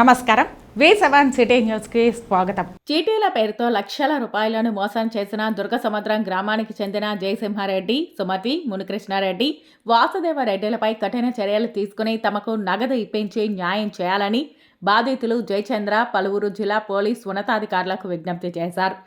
నమస్కారం. వి seven city న్యూస్కి స్వాగతం. చీటీల పేరుతో లక్షల రూపాయలను మోసం చేసిన దుర్గసముద్రం గ్రామానికి చెందిన జయసింహారెడ్డి సుమతి మునికృష్ణారెడ్డి వాసుదేవరెడ్డిలపై కఠిన చర్యలు తీసుకుని తమకు నగదు ఇప్పించి న్యాయం చేయాలని బాధితులు జయచంద్ర పలువురు జిల్లా పోలీస్ ఉన్నతాధికారులకు విజ్ఞప్తి చేశారు.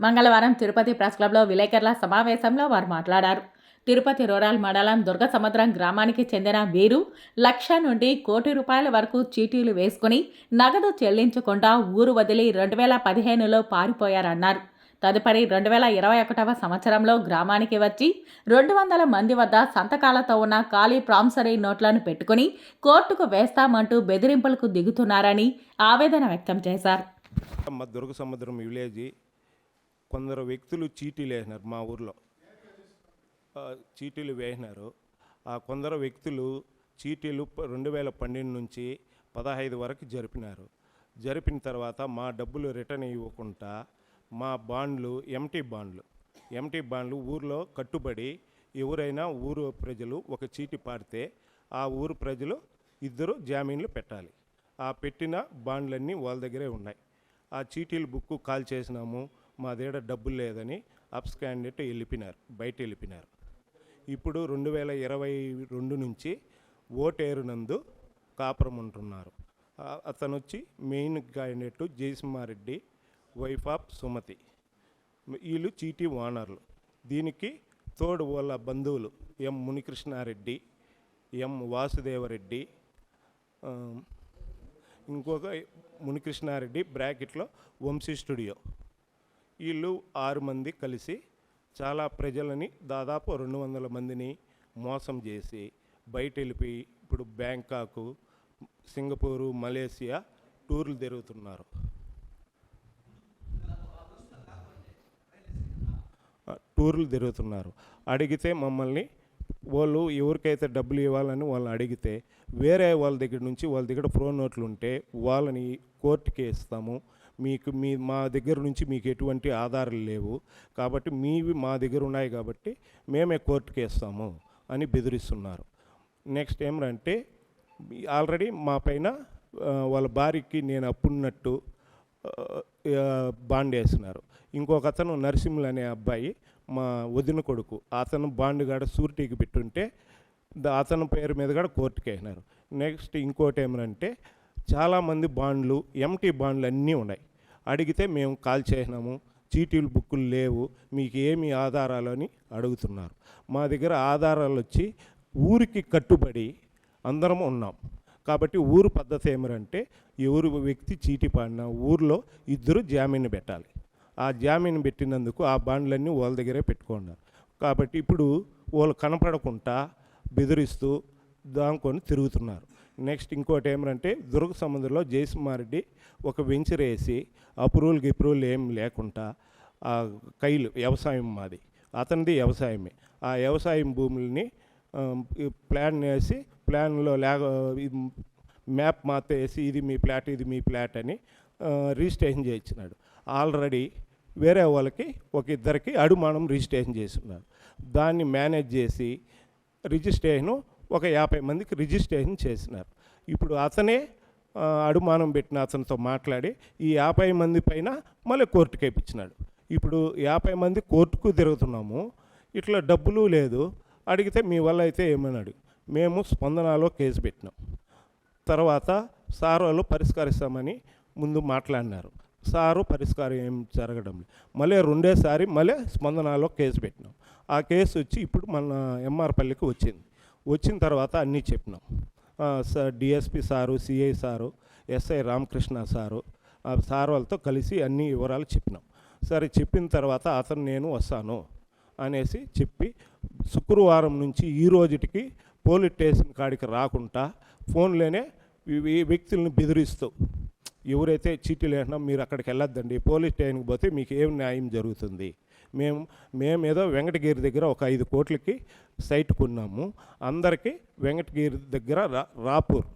మంగళవారం తిరుపతి ప్రెస్ క్లబ్లో విలేకరుల సమావేశంలో వారు మాట్లాడారు. తిరుపతి రూరల్ మండలం దుర్గసముద్రం గ్రామానికి చెందిన వీరు లక్ష నుండి కోటి రూపాయల వరకు చీటీలు వేసుకుని నగదు చెల్లించకుండా ఊరు వదిలి రెండు వేల పదిహేనులో పారిపోయారన్నారు. తదుపరి రెండు వేల ఇరవై ఒకటవ సంవత్సరంలో గ్రామానికి వచ్చి రెండు వందల మంది వద్ద సంతకాలతో ఉన్న ఖాళీ ప్రాంసరీ నోట్లను పెట్టుకుని కోర్టుకు వేస్తామంటూ బెదిరింపులకు దిగుతున్నారని ఆవేదన వ్యక్తం చేశారు. దుర్గ సముద్రం విలేజ్ కొందరు వ్యక్తులు చీటీలు వేసినారు మా ఊర్లో. చీటీలు వేసినారు. ఆ కొందరు వ్యక్తులు చీటీలు రెండు వేల పన్నెండు నుంచి పదహైదు వరకు జరిపినారు. జరిపిన తర్వాత మా డబ్బులు రిటర్న్ ఇవ్వకుండా మా బాండ్లు ఎంటీ బాండ్లు ఎంటీ బాండ్లు ఊర్లో కట్టుబడి ఎవరైనా ఊరు ప్రజలు ఒక చీటీ పాడితే ఆ ఊరు ప్రజలు ఇద్దరు జామీన్లు పెట్టాలి. ఆ పెట్టిన బాండ్లన్నీ వాళ్ళ దగ్గరే ఉన్నాయి. ఆ చీటీలు బుక్ కాల్ చేసినాము మా దగ్గర డబ్బులు లేదని అప్స్ క్యాండిడేట్ వెళ్ళిపోయినారు బయట వెళ్ళిపోయినారు. ఇప్పుడు రెండు వేల ఇరవై రెండు నుంచి ఓటేరునందు కాపురం ఉంటున్నారు అతను వచ్చి main candidate Jayasimha Reddy wife of Sumathi. వీళ్ళు చీటీ ఓనర్లు. దీనికి తోడు వాళ్ళ బంధువులు ఎం మునికృష్ణారెడ్డి ఎం వాసుదేవరెడ్డి ఇంకొక మునికృష్ణారెడ్డి బ్రాకెట్లో వంశీ స్టూడియో. వీళ్ళు ఆరు మంది కలిసి చాలా ప్రజలని దాదాపు రెండు వందల మందిని మోసం చేసి బయట వెళ్ళిపోయి ఇప్పుడు బ్యాంకాకు సింగపూరు మలేసియా టూర్లు తిరుగుతున్నారు. టూర్లు తిరుగుతున్నారు. అడిగితే మమ్మల్ని వాళ్ళు ఎవరికైతే డబ్బులు ఇవ్వాలని వాళ్ళని అడిగితే వేరే వాళ్ళ దగ్గర నుంచి వాళ్ళ దగ్గర ప్రో నోట్లు ఉంటే వాళ్ళని కోర్టుకి ఇస్తాము. మీకు మీ మా దగ్గర నుంచి మీకు ఎటువంటి ఆధారాలు లేవు. కాబట్టి మీవి మా దగ్గర ఉన్నాయి కాబట్టి మేమే కోర్టుకి వేస్తాము అని బెదిరిస్తున్నారు. నెక్స్ట్ ఏమంటే ఆల్రెడీ మా పైన వాళ్ళ భార్యకి నేను అప్పున్నట్టు బాండ్ వేసినారు. ఇంకొక అతను నరసింహులు అనే అబ్బాయి మా వదిన కొడుకు అతను బాండ్ కాడ సూరిటీకి పెట్టుంటే అతని పేరు మీద కూడా కోర్టుకి వేసినారు నెక్స్ట్ ఇంకోటి ఏమనంటే చాలామంది బాండ్లు ఎంటీ బాండ్లు అన్నీ ఉన్నాయి. అడిగితే మేము కాల్ చేసినాము చీటీలు బుక్కులు లేవు మీకు ఏమి ఆధారాలు అని అడుగుతున్నారు. మా దగ్గర ఆధారాలు వచ్చి ఊరికి కట్టుబడి అందరం ఉన్నాం. కాబట్టి ఊరు పద్ధతి ఏమిరంటే ఎవరు వ్యక్తి చీటీ పాడిన ఊర్లో ఇద్దరు జామీన్ పెట్టాలి. ఆ జామీన్ పెట్టినందుకు ఆ బాండ్లన్నీ వాళ్ళ దగ్గరే పెట్టుకున్నారు. కాబట్టి ఇప్పుడు వాళ్ళు కనపడకుండా బెదిరిస్తూ దాంకొని తిరుగుతున్నారు. నెక్స్ట్ ఇంకోటి ఏమంటే దుర్గ సముద్రంలో జయసింహారెడ్డి ఒక వెంచర్ వేసి అప్రూవల్ గిప్రూవల్ ఏం లేకుండా ఆ కైలు వ్యవసాయం మాది. అతనిది వ్యవసాయమే. ఆ వ్యవసాయం భూముల్ని ప్లాన్ వేసి ప్లాన్లో లేక మ్యాప్ మాత్రం ఇది మీ ప్లాట్ ఇది మీ ప్లాట్ అని రిజిస్ట్రేషన్ చేయించినాడు. ఆల్రెడీ వేరే వాళ్ళకి ఒక ఇద్దరికి అడుమానం రిజిస్ట్రేషన్ చేసినాడు దాన్ని మేనేజ్ చేసి రిజిస్ట్రేషను ఒక యాభై మందికి రిజిస్ట్రేషన్ చేసినారు. ఇప్పుడు అతనే అడుమానం పెట్టిన అతనితో మాట్లాడి ఈ యాభై మంది పైన మళ్ళీ కోర్టుకి వేయించినాడు. ఇప్పుడు యాభై మంది కోర్టుకు తిరుగుతున్నాము ఇట్లా డబ్బులు లేదు అడిగితే మీ వల్ల అయితే ఏమన్నాడు? మేము స్పందనలో కేసు పెట్టినాం. తర్వాత సార్ వాళ్ళు పరిష్కరిస్తామని ముందు మాట్లాడినారు. సారు పరిష్కారం ఏం జరగడం లేదు. మళ్ళీ రెండేసారి మళ్ళీ స్పందనలో కేసు పెట్టినాం. ఆ కేసు వచ్చి ఇప్పుడు మన ఎంఆర్పల్లికి వచ్చింది. వచ్చిన తర్వాత అన్నీ చెప్పినాం. Sir DSP sir CI sir SI Ramakrishna sir sir వాళ్ళతో కలిసి అన్ని వివరాలు చెప్పినాం. సరే చెప్పిన తర్వాత అతను నేను వస్తాను అనేసి చెప్పి శుక్రవారం నుంచి ఈ రోజుటికి పోలీస్ స్టేషన్ కాడికి రాకుండా ఫోన్లోనే ఈ- వ్యక్తులను బెదిరిస్తూ ఎవరైతే చీటీలు వేసినా మీరు అక్కడికి వెళ్ళొద్దండి పోలీస్ స్టేషన్కి పోతే మీకు ఏం న్యాయం జరుగుతుంది? మేము మేము ఏదో వెంకటగిరి దగ్గర ఒక ఐదు కోట్లకి సైట్ కొన్నాము. అందరికీ వెంకటగిరి దగ్గర రా రాపూర్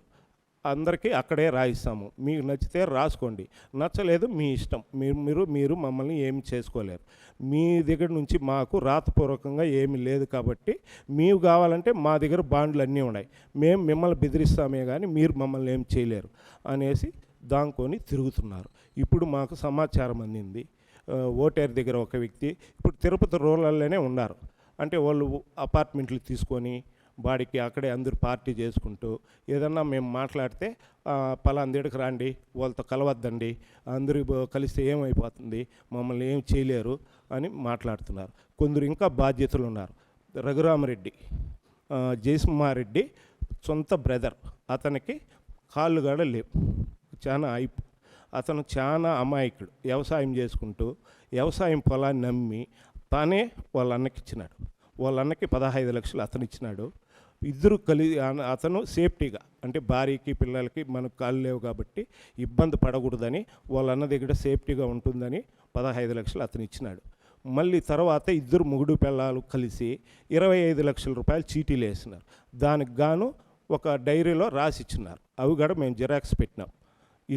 అందరికీ అక్కడే రాయిస్తాము. మీకు నచ్చితే రాసుకోండి. నచ్చలేదు మీ ఇష్టం. మీరు మీరు మీరు మమ్మల్ని ఏమి చేసుకోలేరు. మీ దగ్గర నుంచి మాకు రాతపూర్వకంగా ఏమి లేదు కాబట్టి మీరు కావాలంటే మా దగ్గర బాండ్లు అన్నీ ఉన్నాయి. మేము మిమ్మల్ని బెదిరిస్తామే కానీ మీరు మమ్మల్ని ఏం చేయలేరు అనేసి దాంకొని తిరుగుతున్నారు. ఇప్పుడు మాకు సమాచారం అందింది. ఓటేరు దగ్గర ఒక వ్యక్తి ఇప్పుడు తిరుపతి రూరల్లోనే ఉన్నారు. అంటే వాళ్ళు అపార్ట్మెంట్లు తీసుకొని బాడికి అక్కడే అందరూ పార్టీ చేసుకుంటూ ఏదన్నా మేము మాట్లాడితే "ఆ, పలాందేడికి రాండి వాళ్ళతో కలవద్దండి అందరూ కలిస్తే ఏమైపోతుంది మమ్మల్ని ఏం చేయలేరు అని మాట్లాడుతున్నారు. కొందరు ఇంకా బాధ్యతలు ఉన్నారు. రఘురామరెడ్డి జయసింహారెడ్డి సొంత బ్రదర్ అతనికి కాళ్ళు కూడా లేవు. చాలా అయిపో అతను చాలా అమాయకుడు. వ్యవసాయం చేసుకుంటూ వ్యవసాయం పొలాన్ని నమ్మి తానే వాళ్ళ అన్నకి ఇచ్చినాడు. వాళ్ళ అన్నకి పదహైదు లక్షలు అతను ఇచ్చినాడు. ఇద్దరు కలి అతను సేఫ్టీగా అంటే భార్యకి పిల్లలకి మనకు కాళ్ళు లేవు కాబట్టి ఇబ్బంది పడకూడదని వాళ్ళ అన్న దగ్గర సేఫ్టీగా ఉంటుందని పదహైదు లక్షలు అతను ఇచ్చినాడు. మళ్ళీ తర్వాత ఇద్దరు ముగుడు పిల్లలు కలిసి ఇరవై ఐదు లక్షల రూపాయలు చీటీలు వేసినారు. దానికి గాను ఒక డైరీలో రాసి అవి కూడా మేము జిరాక్స్ పెట్టినాం.